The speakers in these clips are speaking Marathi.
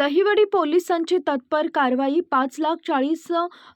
दहिवडी पोलिसांची तत्पर कारवाई पाच लाख चाळीस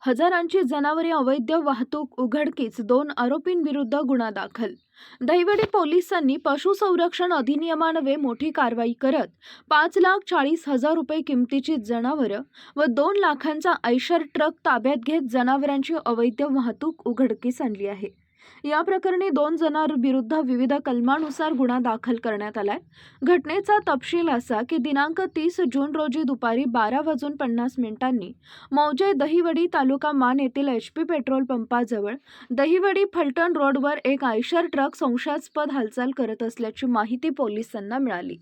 हजारांची जनावरे अवैध वाहतूक उघडकीस दोन आरोपींविरुद्ध गुन्हा दाखल. दहिवडी पोलिसांनी पशुसंरक्षण अधिनियमान्वये मोठी कारवाई करत पाच लाख चाळीस हजार रुपये किमतीची जनावरं व दोन लाखांचा ऐशर ट्रक ताब्यात घेत जनावरांची अवैध वाहतूक उघडकीस आणली आहे. या प्रकरणी दोन जणांविरुद्ध विविध कलमानुसार गुन्हा दाखल करण्यात आलाय. घटनेचा तपशील असा की दिनांक तीस जून रोजी दुपारी बारा वाजून पन्नास मिनिटांनी मौजे दहिवडी तालुका मान येथील एच पी पेट्रोल पंपाजवळ दहिवडी फलटण रोडवर एक आयशर ट्रक संशयास्पद हालचाल करत असल्याची माहिती पोलिसांना मिळाली.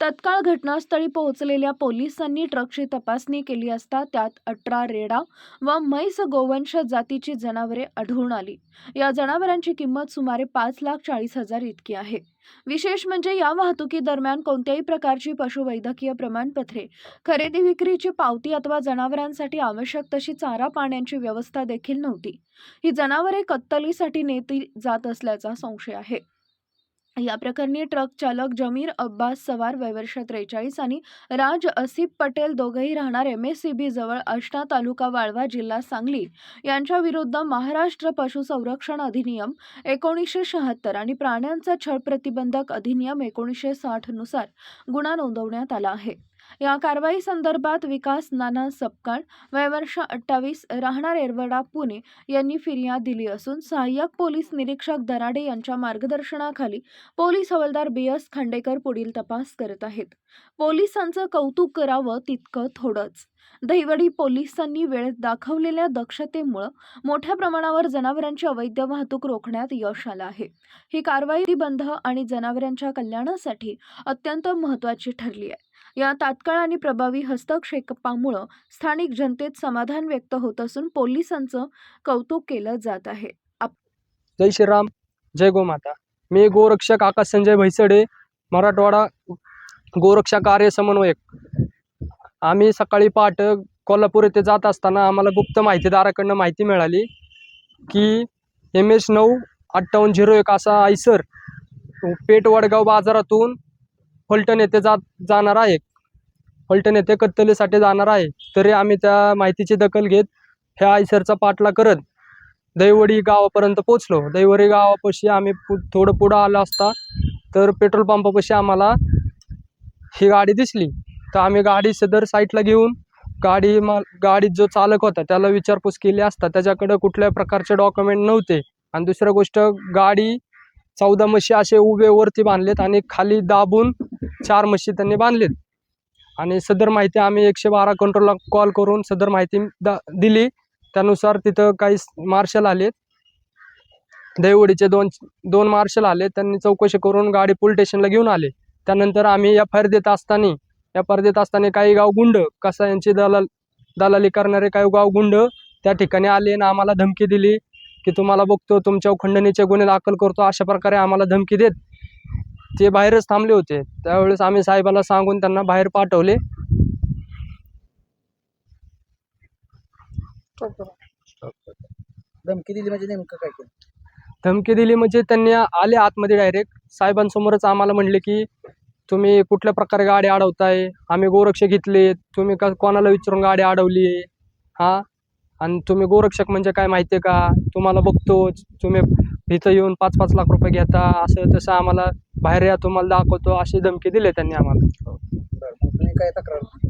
तत्काळ घटनास्थळी पोहोचलेल्या पोलिसांनी ट्रकची तपासणी केली असता त्यात अठरा रेडा व म्हैस गोवंश जातीची जनावरे आढळून आली. या जनावरांची किंमत सुमारे पाच लाख चाळीस हजार इतकी आहे. विशेष म्हणजे या वाहतुकीदरम्यान कोणत्याही प्रकारची पशुवैद्यकीय प्रमाणपत्रे खरेदी विक्रीची पावती अथवा जनावरांसाठी आवश्यक तशी चारा पाण्याची व्यवस्था देखील नव्हती. ही जनावरे कत्तलीसाठी नेती जात असल्याचा संशय आहे. या प्रकरणी ट्रक चालक जमीर अब्बास सवार वयवर्ष त्रेचाळीस आणि राज असिफ पटेल दोघेही राहणार एम एस सी बी जवळ आष्टा तालुका वाळवा जिल्हा सांगली. यांच्या विरुद्ध महाराष्ट्र पशुसंरक्षण अधिनियम एकोणीसशे शहात्तर आणि प्राण्यांचा छळ प्रतिबंधक अधिनियम एकोणीसशे साठनुसार गुन्हा नोंदवण्यात आला आहे. या कारवाई संदर्भात विकास नाना सपकाळ वयवर्ष अठ्ठावीस राहणार एरवडा पुणे यांनी फिर्याद दिली असून सहाय्यक पोलीस निरीक्षक दराडे यांच्या मार्गदर्शनाखाली पोलीस हवालदार बी एस खांडेकर पुढील तपास करत आहेत. पोलिसांचं कौतुक करावं तितकं थोडंच. दहिवडी पोलिसांनी वेळेत दाखवलेल्या दक्षतेमुळं मोठ्या प्रमाणावर जनावरांची अवैध वाहतूक रोखण्यात यश आलं आहे. ही कारवाई बंध आणि जनावरांच्या कल्याणासाठी अत्यंत महत्त्वाची ठरली आहे. या तात्काळ आणि प्रभावी हस्तक्षेपामुळं स्थानिक जनतेत समाधान व्यक्त होत असून पोलिसांचं कौतुक केलं जात आहे. जय श्रीराम जय गोमाता. मी गोरक्षक आकाश संजय भैसडे मराठवाडा गोरक्षा कार्य समन्वयक. आम्ही सकाळी पहाट कोल्हापूर येथे जात असताना आम्हाला गुप्त माहितीदाराकडनं माहिती मिळाली की एम एस नऊ अठ्ठावन्न झिरो एक असा आयसर पेठ वडगाव बाजारातून फलटण येथे जात जाणार आहे. फलटण येथे कत्तलीसाठी जाणार आहे. तरी आम्ही त्या माहितीची दखल घेत ह्या आयसरचा पाठला करत दैवडी गावापर्यंत पोचलो दैवडी गावापाशी आम्ही पु थोडं पुढं आलो असता तर पेट्रोल पंपापाशी आम्हाला ही गाडी दिसली. तर आम्ही गाडी सदर साईडला घेऊन गाडी मा गाडीत जो चालक होता त्याला विचारपूस केली असता. त्याच्याकडं कुठल्या प्रकारचे डॉक्युमेंट नव्हते. आणि दुसरं गोष्ट गाडी चौदा म्हशी असे उभे वरती बांधलेत आणि खाली दाबून चार म्हशी त्यांनी बांधलेत. आणि सदर माहिती आम्ही एकशे बारा कंट्रोलला कॉल करून सदर माहिती दा दिली. त्यानुसार तिथं काही मार्शल आलेत दैवडीचे दोन दोन मार्शल आले. त्यांनी चौकशी करून गाडी पोलीस स्टेशनला घेऊन आले. त्यानंतर आम्ही एफ आय आर देत असताना एफ आय आर देत असताना काही गाव गुंड कसा यांची दलाल दलाली करणारे काही गाव गुंड त्या ठिकाणी आले आणि आम्हाला धमकी दिली. की तुम्हाला बघतो तुमच्या खंडणीचे गुन्हे दाखल करतो अशा प्रकारे आम्हाला धमकी देत. ते बाहेरच थांबले होते. त्यावेळेस आम्ही साहेबाला सांगून त्यांना बाहेर पाठवले. धमकी दिली म्हणजे नेमकं काय केलं? धमकी दिली म्हणजे त्यांनी आले आतमध्ये डायरेक्ट साहेबांसमोरच आम्हाला म्हणले की तुम्ही कुठल्या प्रकारे गाडी अडवताय? आम्ही गोरक्षक घेतले. तुम्ही का कोणाला विचारून गाडी अडवली आहे हां? आणि तुम्ही गोरक्षक म्हणजे काय माहिती आहे का? तुम्हाला बघतो तुम्ही इथं येऊन पाच पाच लाख रुपये घेता असं तसं आम्हाला बाहेर या तुम्हाला दाखवतो अशी धमकी दिली त्यांनी आम्हाला. तुम्ही काय तक्रार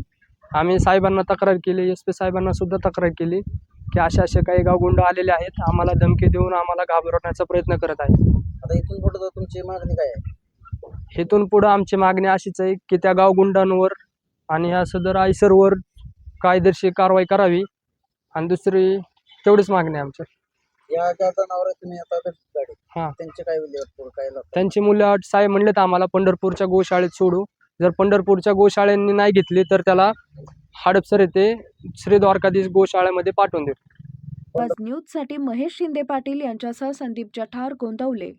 आम्ही साहेबांना तक्रार केली एस पी साहेबांना सुद्धा तक्रार केली की असे असे काही गावगुंड आलेले आहेत आम्हाला धमकी देऊन आम्हाला घाबरवण्याचा प्रयत्न करत आहे आता इथून पुढे तुमची मागणी काय आहे? इथून पुढं आमची मागणी अशीच आहे की त्या गावगुंडांवर आणि ह्या सदर आयसरवर कायदेशीर कारवाई करावी आणि दुसरी तेवढीच मागणी आहे आमची. या ज्या जनावर तुम्ही आता धरली गाडी हां. त्यांचे काय विल्हेवाट पुढे? काय लागतं त्यांची मुलं अट साहेब म्हणलेत आम्हाला पंढरपूरच्या गोशाळेत सोडू. जर पंढरपूरच्या गोशाळेंनी नाही घेतली तर त्याला हडपसर येथे श्री द्वारकाधीश गोशाळेमध्ये पाठवून देऊ. न्यूजसाठी महेश शिंदे पाटील यांच्यासह संदीप जठार गोंदवले